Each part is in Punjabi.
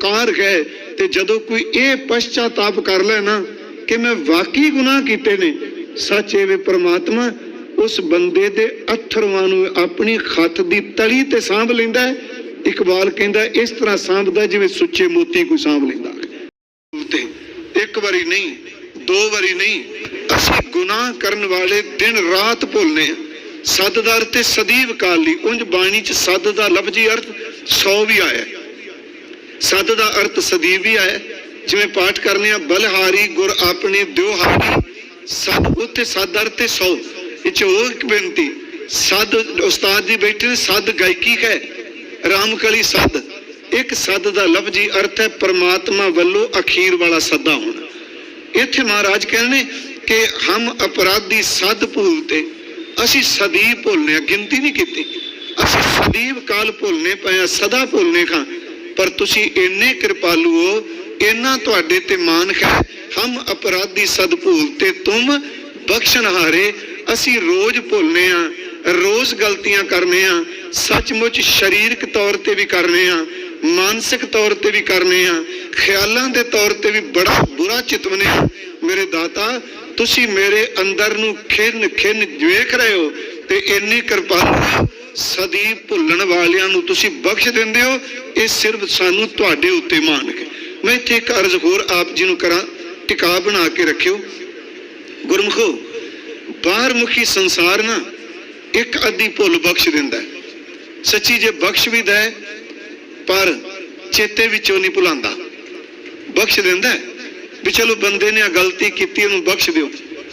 ਪੁਕਾਰ ਹੈ ਤੇ ਜਦੋਂ ਕੋਈ ਇਹ ਪਛਤਾਤਾਪ ਕਰ ਲੈ ਨਾ ਕਿ ਮੈਂ ਵਾਕਈ ਗੁਨਾਹ ਕੀਤੇ ਨੇ, ਸੱਚ ਇਹ ਵੇ ਪ੍ਰਮਾਤਮਾ ਉਸ ਬੰਦੇ ਦੇ ਅਥਰਵਾਂ ਨੂੰ ਆਪਣੀ ਖੱਤ ਦੀ ਤਲੀ ਤੇ ਸਾਂਭ ਲੈਂਦਾ ਹੈ। ਇਕਬਾਲ ਕਹਿੰਦਾ, ਇਸ ਤਰ੍ਹਾਂ ਸਾਂਭਦਾ ਜਿਵੇਂ ਸੁੱਚੇ ਮੋਤੀ ਕੋਈ ਸਾਂਭ ਲੈਂਦਾ। ਤੇ ਇੱਕ ਵਾਰੀ ਨਹੀਂ, ਦੋ ਵਾਰੀ ਨਹੀਂ, ਅਸੀਂ ਗੁਨਾਹ ਕਰਨ ਵਾਲੇ ਦਿਨ ਰਾਤ ਭੁੱਲਨੇ ਆ। ਸੱਦ ਤੇ ਸਦੀਵ ਕਾਲ ਲਈ, ਉਂਝ ਬਾਣੀ ਚ ਸੱਦ ਦਾ ਲਫ਼ਜ਼ੀ ਅਰਥ 100 ਵੀ ਆਇਆ। ਹੈ। ਦਾ ਅਰਥ ਸਦੀਵ ਵੀ ਆਇਆ ਹੈ। ਜਿਵੇਂ ਪਾਠ ਕਰਨੇ ਆ, ਬਲਹਾਰੀ ਗੁਰ ਆਪਣੇ ਦਿਓ ਹਾਰੀ ਉੱਤੇ ਸੱਦ ਅਰਥ ਤੇ 100 ਇਹ ਚ ਬੇਨਤੀ ਸੱਦ ਉਸਤਾਦ ਜੀ ਬੈਠੇ ਨੇ ਸੱਦ ਗਾਇਕੀ ਹੈ, ਰਾਮਕਲੀ ਸੱਦ ਇੱਕ ਸੱਦ ਦਾ ਲਫ਼ਜ਼ੀ ਅਰਥ ਹੈ, ਪ੍ਰਮਾਤਮਾ ਵੱਲੋਂ ਅਖੀਰ ਵਾਲਾ ਸੱਦਾ ਹੋਣਾ ਇੱਥੇ ਮਹਾਰਾਜ ਕਹਿੰਦੇ ਕਿ ਹਮ ਅਪਰਾਧੀ ਸਦ ਭੁੱਲਤੇ ਅਸੀਂ ਸਦੀਵ ਭੁੱਲਨੇ ਗਿਣਤੀ ਨਹੀਂ ਕੀਤੀ ਅਸੀਂ ਸਦੀਵ ਕਾਲ ਭੁੱਲਨੇ ਪਏ ਆ, ਸਦਾ ਭੁੱਲਨੇ ਖਾਂ ਪਰ ਤੁਸੀਂ ਇੰਨੇ ਕਿਰਪਾਲੂ ਹੋ, ਇੰਨਾ ਤੁਹਾਡੇ ਤੇ ਮਾਨ ਹੈ। ਹਮ ਅਪਰਾਧੀ ਸਦ ਭੁੱਲਤੇ ਤੁਮ ਬਖਸ਼ਣਹਾਰੇ ਅਸੀਂ ਰੋਜ਼ ਭੁੱਲਨੇ ਆ, ਰੋਜ਼ ਗਲਤੀਆਂ ਕਰਨੇ ਆ, ਸੱਚਮੁੱਚ ਸਰੀਰਕ ਤੌਰ ਤੇ ਵੀ ਕਰਨੇ ਆ, ਮਾਨਸਿਕ ਤੌਰ ਤੇ ਵੀ ਕਰਨੇ ਆ, ਖਿਆਲਾਂ ਦੇ ਤੌਰ ਤੇ ਵੀ ਬੜਾ ਬੁਰਾ ਚਿਤਵਨੇ ਆ। ਮੇਰੇ ਦਾਤਾ, ਤੁਸੀਂ ਮੇਰੇ ਅੰਦਰ ਨੂੰ ਖਿੰਨ ਖਿੰਨ ਵੇਖ ਰਹੇ ਹੋ ਤੇ ਇੰਨੀ ਕਿਰਪਾਲੂ ਸਦੀ ਭੁੱਲਣ ਵਾਲਿਆਂ ਨੂੰ ਤੁਸੀਂ ਬਖਸ਼ ਦਿੰਦੇ ਹੋ, ਇਹ ਸਿਰਫ ਸਾਨੂੰ ਤੁਹਾਡੇ ਉੱਤੇ ਮਾਣ ਹੈ। ਮੈਂ ਇੱਥੇ ਇੱਕ ਅਰਜ਼ ਹੋਰ ਆਪ ਜੀ ਨੂੰ ਕਰਾਂ, ਟਿਕਾ ਬਣਾ ਕੇ ਰੱਖਿਓ। ਗੁਰਮੁਖੋ ਬਾਹਰਮੁਖੀ ਸੰਸਾਰ ਨਾ ਇੱਕ ਅੱਧੀ ਭੁੱਲ ਬਖਸ਼ ਦਿੰਦਾ ਸੱਚੀ ਜੇ ਬਖਸ਼ ਵੀ ਦੇ ਪਰ ਚੇਤੇ ਵਿੱਚੋਂ ਨਹੀਂ ਭੁਲਾਉਂਦਾ। ਬਖਸ਼ ਦਿੰਦਾ ਵੀ ਚਲੋ ਬੰਦੇ ਨੇ ਆ ਗਲਤੀ ਕੀਤੀ, ਉਹਨੂੰ ਬਖਸ਼ ਦਿਓ।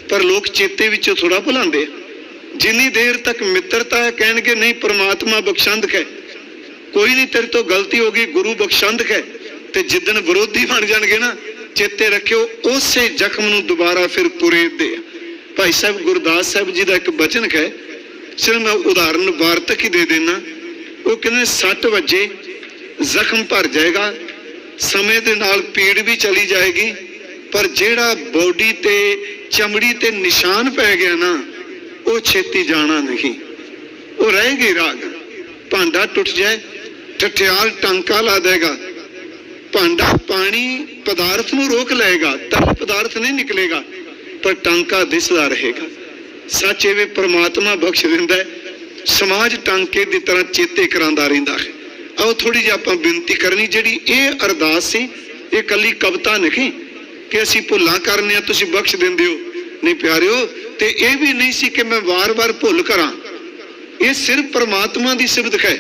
ਪਰ ਲੋਕ ਚੇਤੇ ਵਿੱਚੋਂ ਥੋੜਾ ਭੁਲਾਉਂਦੇ ਆ। ਜਿੰਨੀ ਦੇਰ ਤੱਕ ਮਿੱਤਰਤਾ ਹੈ ਕਹਿਣਗੇ, ਨਹੀਂ ਪ੍ਰਮਾਤਮਾ ਬਖਸ਼ੰਦ ਹੈ ਕੋਈ ਨਹੀਂ ਤੇਰੇ ਤੋਂ ਗਲਤੀ ਹੋ ਗਈ, ਗੁਰੂ ਬਖਸ਼ੰਦ ਹੈ ਤੇ ਜਿੱਦਣ ਵਿਰੋਧੀ ਬਣ ਜਾਣਗੇ ਨਾ, ਚੇਤੇ ਰੱਖਿਓ, ਉਸੇ ਜ਼ਖਮ ਨੂੰ ਦੁਬਾਰਾ ਫਿਰ ਪੁਰੇਦੇ ਆ ਭਾਈ ਸਾਹਿਬ ਗੁਰਦਾਸ ਸਾਹਿਬ ਜੀ ਦਾ ਇੱਕ ਬਚਨ ਹੈ ਸਿਰ ਮੈਂ ਉਦਾਹਰਨ ਵਾਰਤਕ ਹੀ ਦੇ ਦੇਣਾ ਉਹ ਕਹਿੰਦੇ ਸੱਟ ਵੱਜੇ, ਜ਼ਖਮ ਭਰ ਜਾਏਗਾ, ਸਮੇਂ ਦੇ ਨਾਲ ਪੀੜ ਵੀ ਚਲੀ ਜਾਏਗੀ, ਪਰ ਜਿਹੜਾ ਬੋਡੀ ਤੇ ਚਮੜੀ ਤੇ ਨਿਸ਼ਾਨ ਪੈ ਗਿਆ ਨਾ ਉਹ ਛੇਤੀ ਜਾਣਾ ਨਹੀਂ ਉਹ ਰਹੇਗੀ ਰਾਗ ਭਾਂਡਾ ਟੁੱਟ ਜਾਏ ਠਠਿਆਲ ਟਾਂਕਾ ਲਾ ਦੇਗਾ ਭਾਂਡਾ ਪਾਣੀ ਪਦਾਰਥ ਨੂੰ ਰੋਕ ਲਏਗਾ ਤਰਲ ਪਦਾਰਥ ਨਹੀਂ ਨਿਕਲੇਗਾ ਪਰ ਟਾਂਕਾ ਦਿਸਦਾ ਰਹੇਗਾ ਸੱਚ ਇਹ ਵੀ ਪ੍ਰਮਾਤਮਾ ਬਖਸ਼ ਦਿੰਦਾ ਹੈ ਸਮਾਜ ਟਾਂਕੇ ਦੀ ਤਰ੍ਹਾਂ ਚੇਤੇ ਕਰਾਂਦਾ ਰਹਿੰਦਾ ਹੈ ਆਓ ਥੋੜੀ ਜਿਹੀ ਆਪਾਂ ਬੇਨਤੀ ਕਰਨੀ ਜਿਹੜੀ ਇਹ ਅਰਦਾਸ ਸੀ ਇਹ ਕੱਲੀ ਕਵਿਤਾ ਨਹੀਂ ਕਿ ਅਸੀਂ ਭੁੱਲਾਂ ਕਰਨੇ ਆ ਤੁਸੀਂ ਬਖਸ਼ ਦਿੰਦੇ ਹੋ ਨਹੀਂ ਪਿਆਰਿਓ, ਤੇ ਇਹ ਵੀ ਨਹੀਂ ਸੀ ਕਿ ਮੈਂ ਵਾਰ-ਵਾਰ ਭੁੱਲ ਕਰਾਂ। ਇਹ ਸਿਰਫ ਪ੍ਰਮਾਤਮਾ ਦੀ ਸਿਫਤ ਹੈ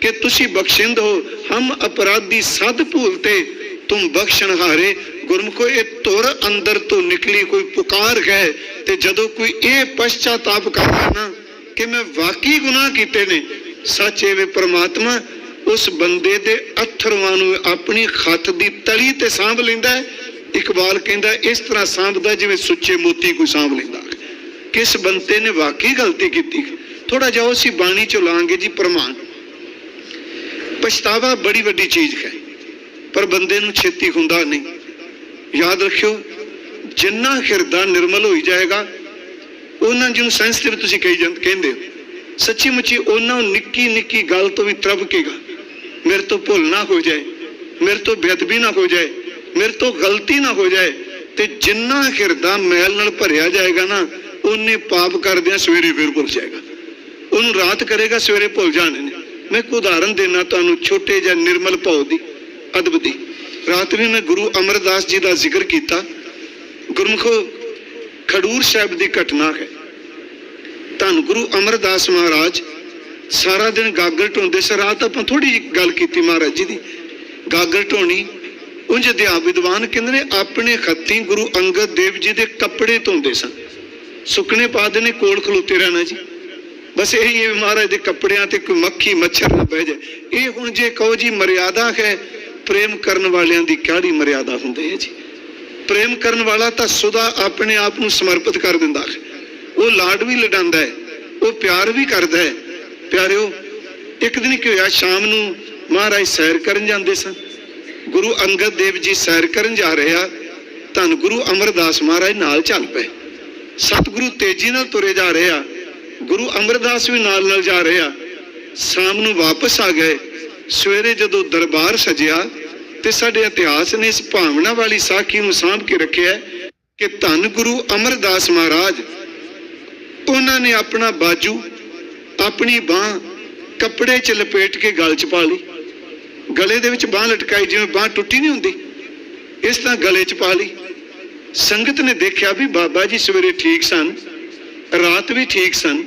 ਕਿ ਤੁਸੀਂ ਬਖਸ਼ਿੰਦ ਹੋ। ਹਮ ਅਪਰਾਧੀ ਸਦ ਭੂਲਤੇ ਤੁਮ ਬਖਸ਼ਣਹਾਰੇ ਗੁਰਮੁਖੋ, ਇਹ ਤੁਰ ਅੰਦਰ ਤੋਂ ਨਿਕਲੀ ਕੋਈ ਪੁਕਾਰ ਹੈ ਤੇ ਜਦੋਂ ਕੋਈ ਇਹ ਪਛਤਾਤਾਪ ਕਰਦਾ ਨਾ ਕਿ ਮੈਂ ਵਾਕਈ ਗੁਨਾਹ ਕੀਤੇ ਨੇ, ਸੱਚ ਇਹ ਵੇ ਪ੍ਰਮਾਤਮਾ, ਉਸ ਬੰਦੇ ਦੇ ਅਥਰਵਾਂ ਨੂੰ ਆਪਣੀ ਖੱਤ ਦੀ ਤਲੀ ਤੇ ਸਾਂਭ ਲੈਂਦਾ ਹੈ ਇਕਬਾਲ ਕਹਿੰਦਾ, ਇਸ ਤਰ੍ਹਾਂ ਸਾਂਭਦਾ ਜਿਵੇਂ ਸੁੱਚੇ ਮੋਤੀ ਕੋਈ ਸਾਂਭ ਲੈਂਦਾ ਕਿਸ ਬੰਦੇ ਨੇ ਵਾਕਈ ਗਲਤੀ ਕੀਤੀ? ਥੋੜਾ ਜਿਹਾ ਅਸੀਂ ਬਾਣੀ ਚ ਲਾਂਗੇ ਜੀ, ਪ੍ਰਮਾਣ। ਪਛਤਾਵਾ ਬੜੀ ਵੱਡੀ ਚੀਜ਼ ਹੈ, ਪਰ ਬੰਦੇ ਨੂੰ ਛੇਤੀ ਹੁੰਦਾ ਨਹੀਂ। ਯਾਦ ਰੱਖਿਓ, ਜਿੰਨਾ ਹਿਰਦਾ ਨਿਰਮਲ ਹੋਈ ਜਾਏਗਾ, ਉਹਨਾਂ ਜਿਹਨੂੰ ਸੈਂਸਿਟਿਵ ਤੁਸੀਂ ਕਹੀ ਜਾਂਦੇ ਕਹਿੰਦੇ ਹੋ। ਸੱਚੀ ਮੁੱਚੀ ਉਹਨਾਂ ਨੂੰ ਨਿੱਕੀ ਨਿੱਕੀ ਗੱਲ ਤੋਂ ਵੀ ਤਰਬਕੇਗਾ ਮੇਰੇ ਤੋਂ ਭੁੱਲ ਨਾ ਹੋ ਜਾਏ, ਮੇਰੇ ਤੋਂ ਬੇਅਦਬੀ ਨਾ ਹੋ ਜਾਏ ਮੇਰੇ ਤੋਂ ਗਲਤੀ ਨਾ ਹੋ ਜਾਏ ਤੇ ਜਿੰਨਾ ਹਿਰਦਾ ਮੈਲ ਨਾਲ ਭਰਿਆ ਜਾਏਗਾ ਨਾ ਉਹਨੇ ਪਾਪ ਕਰਦਿਆਂ ਸਵੇਰੇ ਫਿਰ ਭੁੱਲ ਜਾਏਗਾ। ਉਹਨੂੰ ਰਾਤ ਕਰੇਗਾ, ਸਵੇਰੇ ਭੁੱਲ ਜਾਣੇ ਨੇ। ਮੈਂ ਇੱਕ ਉਦਾਹਰਨ ਦੇਣਾ ਤੁਹਾਨੂੰ, ਛੋਟੇ ਜਿਹਾ ਨਿਰਮਲ ਭਾਉ ਦੀ, ਅਦਬ ਦੀ। ਰਾਤ ਵੀ ਮੈਂ ਗੁਰੂ ਅਮਰਦਾਸ ਜੀ ਦਾ ਜ਼ਿਕਰ ਕੀਤਾ। ਗੁਰਮੁਖੋ, ਖਡੂਰ ਸਾਹਿਬ ਦੀ ਘਟਨਾ ਹੈ। ਧੰਨ ਗੁਰੂ ਅਮਰਦਾਸ ਮਹਾਰਾਜ, ਸਾਰਾ ਦਿਨ ਗਾਗਰ ਢੋਂਦੇ ਸੀ ਰਾਤ ਆਪਾਂ ਥੋੜੀ ਜਿਹੀ ਗੱਲ ਕੀਤੀ ਮਹਾਰਾਜ ਜੀ ਦੀ। ਗਾਗਰ ਢੋਣੀ ਉਂਝ ਅਧਿਆਪ ਵਿਦਵਾਨ ਕਹਿੰਦੇ ਨੇ, ਆਪਣੇ ਖੱਤੀ ਗੁਰੂ ਅੰਗਦ ਦੇਵ ਜੀ ਦੇ ਕੱਪੜੇ ਧੋਂਦੇ ਸਨ। ਸੁੱਕਣੇ ਪਾ ਦੇਣੇ, ਕੋਲ ਖਲੋਤੇ ਰਹਿਣਾ ਜੀ। ਬਸ ਇਹੀ ਹੈ ਮਹਾਰਾਜ ਦੇ ਕੱਪੜਿਆਂ ਤੇ ਕੋਈ ਮੱਖੀ, ਮੱਛਰ ਨਾ ਬਹਿ ਜਾਏ। ਇਹ ਹੁਣ ਜੇ ਕਹੋ ਜੀ ਮਰਿਆਦਾ ਹੈ, ਪ੍ਰੇਮ ਕਰਨ ਵਾਲਿਆਂ ਦੀ ਕਿਹੜੀ ਮਰਿਆਦਾ ਹੁੰਦੀ ਹੈ ਜੀ? ਪ੍ਰੇਮ ਕਰਨ ਵਾਲਾ ਤਾਂ ਸੁਦਾ ਆਪਣੇ ਆਪ ਨੂੰ ਸਮਰਪਿਤ ਕਰ ਦਿੰਦਾ ਹੈ। ਉਹ ਲਾਡ ਵੀ ਲਡਾਉਂਦਾ ਹੈ, ਉਹ ਪਿਆਰ ਵੀ ਕਰਦਾ ਹੈ। ਪਿਆਰਿਓ, ਇੱਕ ਦਿਨ ਕੀ ਹੋਇਆ, ਸ਼ਾਮ ਨੂੰ ਮਹਾਰਾਜ ਸੈਰ ਕਰਨ ਜਾਂਦੇ ਸਨ। ਗੁਰੂ ਅੰਗਦ ਦੇਵ ਜੀ ਸੈਰ ਕਰਨ ਜਾ ਰਹੇ ਆ, ਧੰਨ ਗੁਰੂ ਅਮਰਦਾਸ ਮਹਾਰਾਜ ਨਾਲ ਚੱਲ ਪਏ। ਸਤਿਗੁਰੂ ਤੇਜ਼ੀ ਨਾਲ ਤੁਰੇ ਜਾ ਰਹੇ ਆ, ਗੁਰੂ ਅਮਰਦਾਸ ਵੀ ਨਾਲ ਨਾਲ ਜਾ ਰਹੇ ਆ। ਸ਼ਾਮ ਨੂੰ ਵਾਪਸ ਆ ਗਏ, ਸਵੇਰੇ ਜਦੋਂ ਦਰਬਾਰ ਸਜਿਆ ਤੇ ਸਾਡੇ ਇਤਿਹਾਸ ਨੇ ਇਸ ਭਾਵਨਾ ਵਾਲੀ ਸਾਖੀ ਨੂੰ ਸਾਂਭ ਕੇ ਰੱਖਿਆ ਕਿ ਧੰਨ ਗੁਰੂ ਅਮਰਦਾਸ ਮਹਾਰਾਜ, ਉਹਨਾਂ ਨੇ ਆਪਣਾ ਬਾਜੂ, ਆਪਣੀ ਬਾਹ ਕੱਪੜੇ 'ਚ ਲਪੇਟ ਕੇ ਗਲ 'ਚ ਪਾ ਲਈ। ਗਲੇ ਦੇ ਵਿੱਚ ਬਾਹ ਲਟਕਾਈ ਜਿਵੇਂ ਬਾਹ ਟੁੱਟੀ ਨਹੀਂ ਹੁੰਦੀ, ਇਸ ਤਰ੍ਹਾਂ ਗਲੇ 'ਚ ਪਾ ਲਈ। ਸੰਗਤ ਨੇ ਦੇਖਿਆ ਵੀ ਬਾਬਾ ਜੀ ਸਵੇਰੇ ਠੀਕ ਸਨ, ਰਾਤ ਵੀ ਠੀਕ ਸਨ।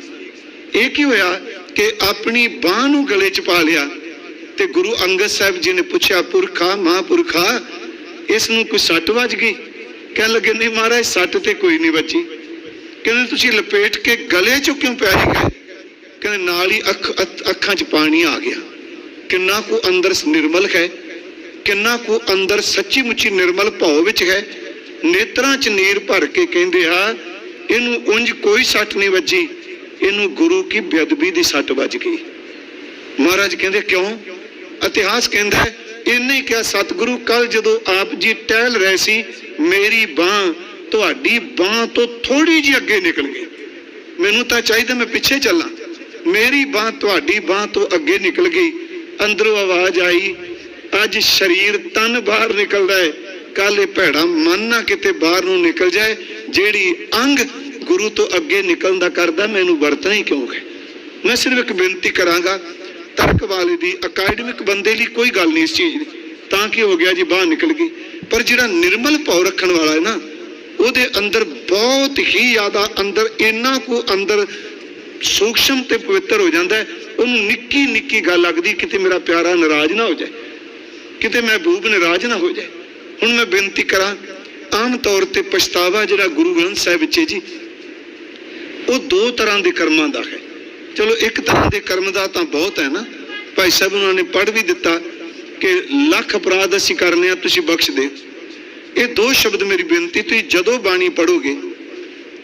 ਇਹ ਕੀ ਹੋਇਆ ਕਿ ਆਪਣੀ ਬਾਹ ਨੂੰ ਗਲੇ 'ਚ ਪਾ ਲਿਆ ਤੇ ਗੁਰੂ ਅੰਗਦ ਸਾਹਿਬ ਜੀ ਨੇ ਪੁੱਛਿਆ, ਪੁਰਖਾ, ਮਹਾਂਪੁਰਖਾ, ਇਸ ਨੂੰ ਕੋਈ ਸੱਟ ਵੱਜ ਗਈ? ਕਹਿਣ ਲੱਗੇ, ਨਹੀਂ ਮਹਾਰਾਜ, ਸੱਟ ਤੇ ਕੋਈ ਨਹੀਂ ਵੱਜੀ। ਕਹਿੰਦੇ, ਤੁਸੀਂ ਲਪੇਟ ਕੇ ਗਲੇ 'ਚੋਂ ਕਿਉਂ ਪੈ ਗਏ? ਕਹਿੰਦੇ, ਨਾਲ ਹੀ ਅੱਖ- ਅੱਖਾਂ 'ਚ ਪਾਣੀ ਆ ਗਿਆ। ਕਿੰਨਾ ਕੁ ਅੰਦਰ ਨਿਰਮਲ ਹੈ, ਕਿੰਨਾ ਕੁ ਅੰਦਰ ਸੱਚੀ ਮੁੱਚੀ ਨਿਰਮਲ ਭਾਵ ਵਿੱਚ ਹੈ, ਨੇਤਰਾਂ 'ਚ ਨੀਰ ਭਰ ਕੇ ਕਹਿੰਦੇ ਆ, ਇਹਨੂੰ ਉਂਝ ਕੋਈ ਸੱਟ ਨਹੀਂ ਵੱਜੀ, ਇਹਨੂੰ ਗੁਰੂ ਕੀ ਬੇਅਦਬੀ ਦੀ ਸੱਟ ਵੱਜ ਗਈ? ਮਹਾਰਾਜ ਕਹਿੰਦੇ, ਕਿਉਂ? ਇਤਿਹਾਸ ਕਹਿੰਦਾ, ਇਹਨੇ ਕਿਹਾ, ਸਤਿਗੁਰੂ ਕੱਲ ਜਦੋਂ ਆਪ ਜੀ ਟਹਿਲ ਰਹੇ ਸੀ, ਮੇਰੀ ਬਾਹ, ਤੁਹਾਡੀ ਬਾਹ ਤੋਂ ਥੋੜੀ ਜਿਹੀ ਅੱਗੇ ਨਿਕਲ ਗਈ। ਮੈਨੂੰ ਤਾਂ ਚਾਹੀਦਾ ਮੈਂ ਪਿੱਛੇ ਚੱਲਾਂ। ਮੇਰੀ ਬਾਹ ਤੁਹਾਡੀ ਬਾਹ ਤੋਂ ਅੱਗੇ ਨਿਕਲ ਗਈ। ਅੰਦਰੋਂ ਆਵਾਜ਼ ਆਈ, ਅੱਜ ਸਰੀਰ ਤਨ ਬਾਹਰ ਨਿਕਲਦਾ ਹੈ। ਕੱਲ ਇਹ ਭੈੜਾ ਮਨ ਨਾ ਕਿਤੇ ਬਾਹਰ ਨੂੰ ਨਿਕਲ ਜਾਏ, ਜਿਹੜੀ ਅੰਗ ਗੁਰੂ ਤੋਂ ਅੱਗੇ ਨਿਕਲਣ ਦਾ ਕਰਦਾ ਮੈਨੂੰ ਵਰਤਣਾ ਹੀ ਕਿਉਂ ਹੈ? ਮੈਂ ਸਿਰਫ ਇੱਕ ਬੇਨਤੀ ਕਰਾਂਗਾ, ਤਰਕ ਵਾਲੇ ਦੀ ਅਕੈਡਮਿਕ ਬੰਦੇ ਲਈ ਕੋਈ ਗੱਲ ਨਹੀਂ ਇਸ ਚੀਜ਼ ਦੀ। ਤਾਂ ਕਿ ਹੋ ਗਿਆ ਜੀ, ਬਾਹਰ ਨਿਕਲ ਗਈ। ਪਰ ਜਿਹੜਾ ਨਿਰਮਲ ਭਾਵ ਰੱਖਣ ਵਾਲਾ ਹੈ ਨਾ, ਉਹਦੇ ਅੰਦਰ ਬਹੁਤ ਹੀ ਜ਼ਿਆਦਾ ਅੰਦਰ, ਇੰਨਾ ਕੁ ਅੰਦਰ ਸੂਖਸ਼ਮ ਤੇ ਪਵਿੱਤਰ ਹੋ ਜਾਂਦਾ ਹੈ, ਉਹਨੂੰ ਨਿੱਕੀ ਨਿੱਕੀ ਗੱਲ ਲੱਗਦੀ ਕਿਤੇ ਮੇਰਾ ਪਿਆਰਾ ਨਾਰਾਜ਼ ਨਾ ਹੋ ਜਾਏ, ਕਿਤੇ ਮੈਂ ਮਹਿਬੂਬ ਨਾਰਾਜ਼ ਨਾ ਹੋ ਜਾਏ। ਹੁਣ ਮੈਂ ਬੇਨਤੀ ਕਰਾਂ, ਆਮ ਤੌਰ ਤੇ ਪਛਤਾਵਾ ਜਿਹੜਾ ਗੁਰੂ ਗ੍ਰੰਥ ਸਾਹਿਬ ਵਿੱਚ ਜੀ, ਉਹ ਦੋ ਤਰ੍ਹਾਂ ਦੇ ਕਰਮਾਂ ਦਾ ਹੈ। ਚਲੋ ਇੱਕ ਤਰ੍ਹਾਂ ਦੇ ਕਰਮ ਦਾ ਤਾਂ ਬਹੁਤ ਹੈ ਨਾ, ਭਾਈ ਸਾਹਿਬ ਉਹਨਾਂ ਨੇ ਪੜ੍ਹ ਵੀ ਦਿੱਤਾ ਕਿ ਲੱਖ ਅਪਰਾਧ ਅਸੀਂ ਕਰਨੇ ਆ, ਤੁਸੀਂ ਬਖਸ਼ ਦੇ ਇਹ ਦੋ ਸ਼ਬਦ ਮੇਰੀ ਬੇਨਤੀ, ਤੁਸੀਂ ਜਦੋਂ ਬਾਣੀ ਪੜੋਗੇ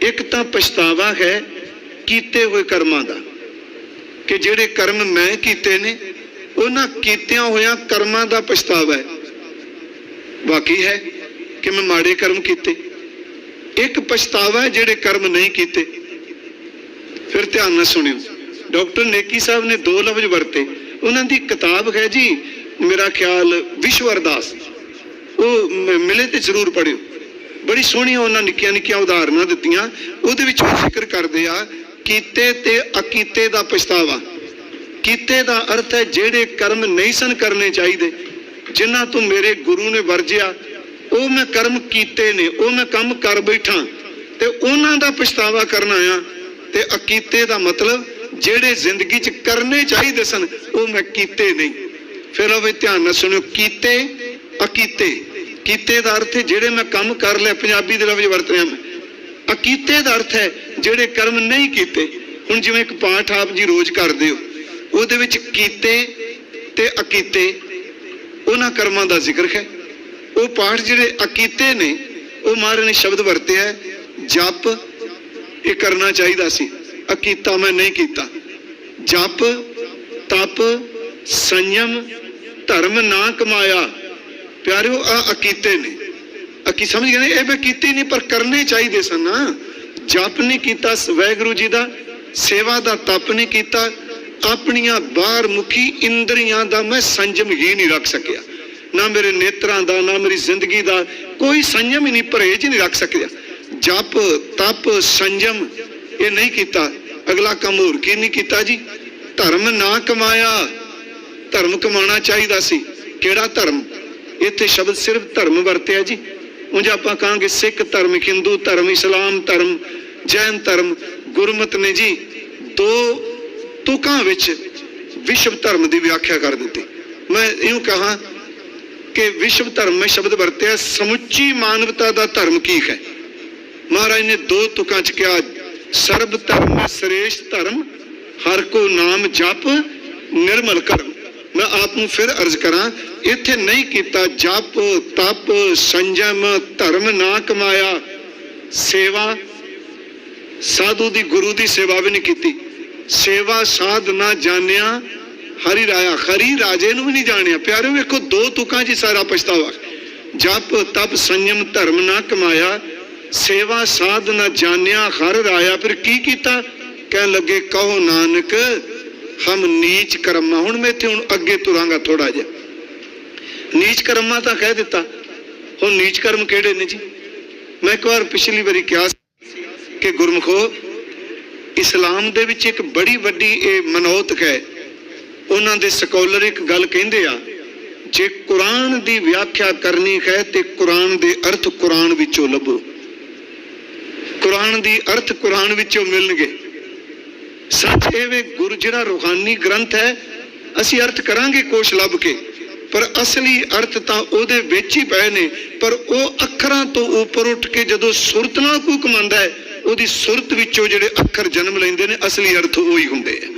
ਇੱਕ ਤਾਂ ਪਛਤਾਵਾ ਹੈ ਕੀਤੇ ਹੋਏ ਕਰਮਾਂ ਦਾ, ਕਿ ਜਿਹੜੇ ਕਰਮ ਮੈਂ ਕੀਤੇ ਨੇ, ਉਹਨਾਂ ਕੀਤਿਆਂ ਹੋਇਆਂ ਕਰਮਾਂ ਦਾ ਪਛਤਾਵਾ ਹੈ। ਬਾਕੀ ਹੈ ਕਿ ਮੈਂ ਮਾੜੇ ਕਰਮ ਕੀਤੇ। ਇੱਕ ਪਛਤਾਵਾ ਜਿਹੜੇ ਕਰਮ ਨਹੀਂ ਕੀਤੇ। ਫਿਰ ਧਿਆਨ ਨਾਲ ਸੁਣਿਓ। ਡਾਕਟਰ ਨੇਕੀ ਸਾਹਿਬ ਨੇ ਦੋ ਲਫ਼ਜ਼ ਵਰਤੇ। ਉਹਨਾਂ ਦੀ ਕਿਤਾਬ ਹੈ ਜੀ, ਮੇਰਾ ਖਿਆਲ ਵਿਸ਼ਵ ਅਰਦਾਸ। ਉਹ ਮਿਲੇ ਤੇ ਜ਼ਰੂਰ ਪੜਿਓ ਬੜੀ ਸੋਹਣੀਆਂ ਉਹਨਾਂ ਨਿੱਕੀਆਂ ਨਿੱਕੀਆਂ ਉਦਾਹਰਨਾਂ ਦਿੱਤੀਆਂ। ਉਹਦੇ ਵਿੱਚ ਉਹ ਜ਼ਿਕਰ ਕਰਦੇ ਆ ਕੀਤੇ ਤੇ ਅਕੀਤੇ ਦਾ ਪਛਤਾਵਾ। ਕੀਤੇ ਦਾ ਅਰਥ ਹੈ ਜਿਹੜੇ ਕਰਮ ਨਹੀਂ ਸਨ ਕਰਨੇ ਚਾਹੀਦੇ, ਜਿਨ੍ਹਾਂ ਤੋਂ ਮੇਰੇ ਗੁਰੂ ਨੇ ਵਰਜਿਆ, ਉਹ ਮੈਂ ਕਰਮ ਕੀਤੇ ਨੇ, ਉਹ ਮੈਂ ਕੰਮ ਕਰ ਬੈਠਾ, ਤੇ ਉਹਨਾਂ ਦਾ ਪਛਤਾਵਾ ਕਰਨ ਆਇਆ, ਤੇ ਅਕੀਤੇ ਦਾ ਮਤਲਬ ਜਿਹੜੇ ਜ਼ਿੰਦਗੀ 'ਚ ਕਰਨੇ ਚਾਹੀਦੇ ਸਨ, ਉਹ ਮੈਂ ਕੀਤੇ ਨਹੀਂ। ਫਿਰ ਉਹ ਵੀ ਧਿਆਨ ਨਾਲ ਸੁਣਿਓ, ਕੀਤੇ, ਅਕੀਤੇ। ਕੀਤੇ ਦਾ ਅਰਥ ਹੈ ਜਿਹੜੇ ਮੈਂ ਕੰਮ ਕਰ ਲਿਆ, ਪੰਜਾਬੀ ਦੇ ਲਫ਼ਜ਼ ਵਰਤ ਰਿਹਾ ਮੈਂ। ਅਕੀਤੇ ਦਾ ਅਰਥ ਹੈ ਜਿਹੜੇ ਕਰਮ ਨਹੀਂ ਕੀਤੇ, ਹੁਣ ਜਿਵੇਂ ਇੱਕ ਪਾਠ ਆਪ ਜੀ ਰੋਜ਼ ਕਰਦੇ ਹੋ, ਉਹਦੇ ਵਿੱਚ ਕੀਤੇ ਤੇ ਅਕੀਤੇ, ਉਹਨਾਂ ਕਰਮਾਂ ਦਾ ਜ਼ਿਕਰ ਹੈ। ਉਹ ਪਾਠ ਜਿਹੜੇ ਅਕੀਤੇ ਨੇ, ਉਹ ਮਹਾਰਾਜ ਨੇ ਸ਼ਬਦ ਵਰਤਿਆ ਜਪ ਇਹ ਕਰਨਾ ਚਾਹੀਦਾ ਸੀ। ਅਕੀਤਾ ਮੈਂ ਨਹੀਂ ਕੀਤਾ। ਜਪ, ਤਪ, ਸੰਯਮ, ਧਰਮ ਨਾ ਕਮਾਇਆ। ਪਿਆਰਿਓ ਆ ਅਕੀਤੇ ਨੇ। ਅਕੀ ਸਮਝ ਗਏ ਇਹ ਮੈਂ ਕੀਤੇ ਨਹੀਂ, ਪਰ ਕਰਨੇ ਚਾਹੀਦੇ ਸਨ ਨਾ। ਜਪ ਨਹੀਂ ਕੀਤਾ ਸ- ਜੀ ਦਾ ਸੇਵਾ ਦਾ ਤਪ ਨਹੀਂ ਕੀਤਾ, ਆਪਣੀਆਂ ਬਾਹਰ ਮੁਖੀ ਇੰਦਰੀਆਂ ਦਾ ਮੈਂ ਸੰਜਮ ਹੀ ਨਹੀਂ ਰੱਖ ਸਕਿਆ। ਨਾ ਮੇਰੇ ਨੇਤਰਾਂ ਦਾ, ਨਾ ਮੇਰੀ ਜ਼ਿੰਦਗੀ ਦਾ ਕੋਈ ਸੰਜਮ ਹੀ ਨਹੀਂ, ਪਰਹੇਜ ਨਹੀਂ ਰੱਖ ਸਕਿਆ। ਜਪ, ਤਪ, ਸੰਜਮ ਇਹ ਨਹੀਂ ਕੀਤਾ। ਅਗਲਾ ਕੰਮ ਹੋਰ ਕੀ ਨਹੀਂ ਕੀਤਾ ਜੀ? ਧਰਮ ਨਾ ਕਮਾਇਆ। ਧਰਮ ਕਮਾਉਣਾ ਚਾਹੀਦਾ ਸੀ। ਕਿਹੜਾ ਧਰਮ? ਇੱਥੇ ਸ਼ਬਦ ਸਿਰਫ ਧਰਮ ਵਰਤਿਆ ਜੀ। ਉਂਝ ਆਪਾਂ ਕਹਾਂਗੇ ਸਿੱਖ ਧਰਮ, ਹਿੰਦੂ ਧਰਮ, ਇਸਲਾਮ ਧਰਮ। ਜੈਨ ਧਰਮ ਗੁਰਮਤ ਨੇ ਜੀ ਦੋ ਤੁਕਾਂ ਵਿੱਚ ਵਿਸ਼ਵ ਧਰਮ ਦੀ ਵਿਆਖਿਆ ਕਰ ਦਿੱਤੀ। ਮੈਂ ਇਉਂ ਕਹਾਂ ਕਿ ਵਿਸ਼ਵ ਧਰਮ ਮੈਂ ਸ਼ਬਦ ਵਰਤਿਆ, ਸਮੁੱਚੀ ਮਾਨਵਤਾ ਦਾ ਧਰਮ ਕੀ ਹੈ? ਮਹਾਰਾਜ ਨੇ ਦੋ ਤੁਕਾਂ ਚ ਕਿਹਾ, ਸਰਬ ਧਰਮ ਹੈ ਸ੍ਰੇਸ਼ਟ ਧਰਮ, ਹਰ ਕੋ ਨਾਮ ਜਪ ਨਿਰਮਲ ਕਰਮ। ਮੈਂ ਆਪ ਨੂੰ ਫਿਰ ਅਰਜ਼ ਕਰਾਂ, ਇੱਥੇ ਨਹੀਂ ਕੀਤਾ, ਜਪ, ਤਪ, ਸੰਜਮ, ਧਰਮ ਨਾ ਕਮਾਇਆ, ਸੇਵਾ ਸਾਧੂ ਦੀ ਗੁਰੂ ਦੀ ਸੇਵਾ ਵੀ ਨਹੀਂ ਕੀਤੀ। ਸੇਵਾ ਸਾਧ ਨਾ ਜਾਣਿਆ, ਹਰੀ ਰਾਇਆ, ਹਰੀ ਰਾਜੇ ਨੂੰ ਵੀ ਨਹੀਂ ਜਾਣਿਆ। ਪਿਆਰਿਓ, ਵੇਖੋ, ਦੋ ਤੁਕਾਂ 'ਚ ਸਾਰਾ ਪਛਤਾਵਾ। ਜਪ, ਤਪ, ਸੰਯਮ, ਧਰਮ ਨਾ ਕਮਾਇਆ, ਸੇਵਾ ਸਾਧ ਨਾ ਜਾਣਿਆ, ਹਰ ਰਾਇਆ। ਫਿਰ ਕੀ ਕੀਤਾ? ਕਹਿਣ ਲੱਗੇ, ਕਹੋ ਨਾਨਕ, ਹਮ ਨੀਚ ਕਰਮਾ। ਹੁਣ ਮੈਂ ਇੱਥੇ ਹੁਣ ਅੱਗੇ ਤੁਰਾਂਗਾ ਥੋੜਾ ਜਿਹਾ। ਨੀਚ ਕਰਮਾ ਤਾਂ ਕਹਿ ਦਿੱਤਾ। ਹੁਣ ਨੀਚ ਕਰਮ ਕਿਹੜੇ ਨੇ ਜੀ? ਮੈਂ ਇੱਕ ਵਾਰ ਪਿਛਲੀ ਵਾਰੀ ਕਿਹਾ ਕਿ ਗੁਰਮਖੋ, ਇਸਲਾਮ ਦੇ ਵਿੱਚ ਇੱਕ ਬੜੀ ਵੱਡੀ ਇਹ ਮਨੋਤਕ ਹੈ। ਉਹਨਾਂ ਦੇ ਸਕਾਲਰ ਇੱਕ ਗੱਲ ਕਹਿੰਦੇ ਆ, ਜੇ ਕੁਰਾਨ ਦੀ ਵਿਆਖਿਆ ਕਰਨੀ ਹੈ ਤੇ ਕੁਰਾਨ ਦੇ ਅਰਥ ਕੁਰਾਨ ਵਿੱਚੋਂ ਲੱਭੋ। ਕੁਰਾਨ ਦੀ ਅਰਥ ਕੁਰਾਨ ਵਿੱਚੋਂ ਮਿਲਣਗੇ। ਸੱਚ ਇਹ ਵੇ ਗੁਰ ਜਿਹੜਾ ਰੂਹਾਨੀ ਗ੍ਰੰਥ ਹੈ, ਅਸੀਂ ਅਰਥ ਕਰਾਂਗੇ ਕੋਸ਼ ਲੱਭ ਕੇ, ਪਰ ਅਸਲੀ ਅਰਥ ਤਾਂ ਉਹਦੇ ਵਿੱਚ ਹੀ ਪਏ ਨੇ, ਪਰ ਉਹ ਅੱਖਰਾਂ ਤੋਂ ਉੱਪਰ ਉੱਠ ਕੇ ਜਦੋਂ ਸੁਰਤ ਨਾਲ ਕੋਈ ਕਮਾਂਦਾ ਹੈ ਉਹਦੀ ਸੁਰਤ ਵਿੱਚੋਂ ਜਿਹੜੇ ਅੱਖਰ ਜਨਮ ਲੈਂਦੇ ਨੇ ਅਸਲੀ ਅਰਥ ਉਹੀ ਹੁੰਦੇ ਆ।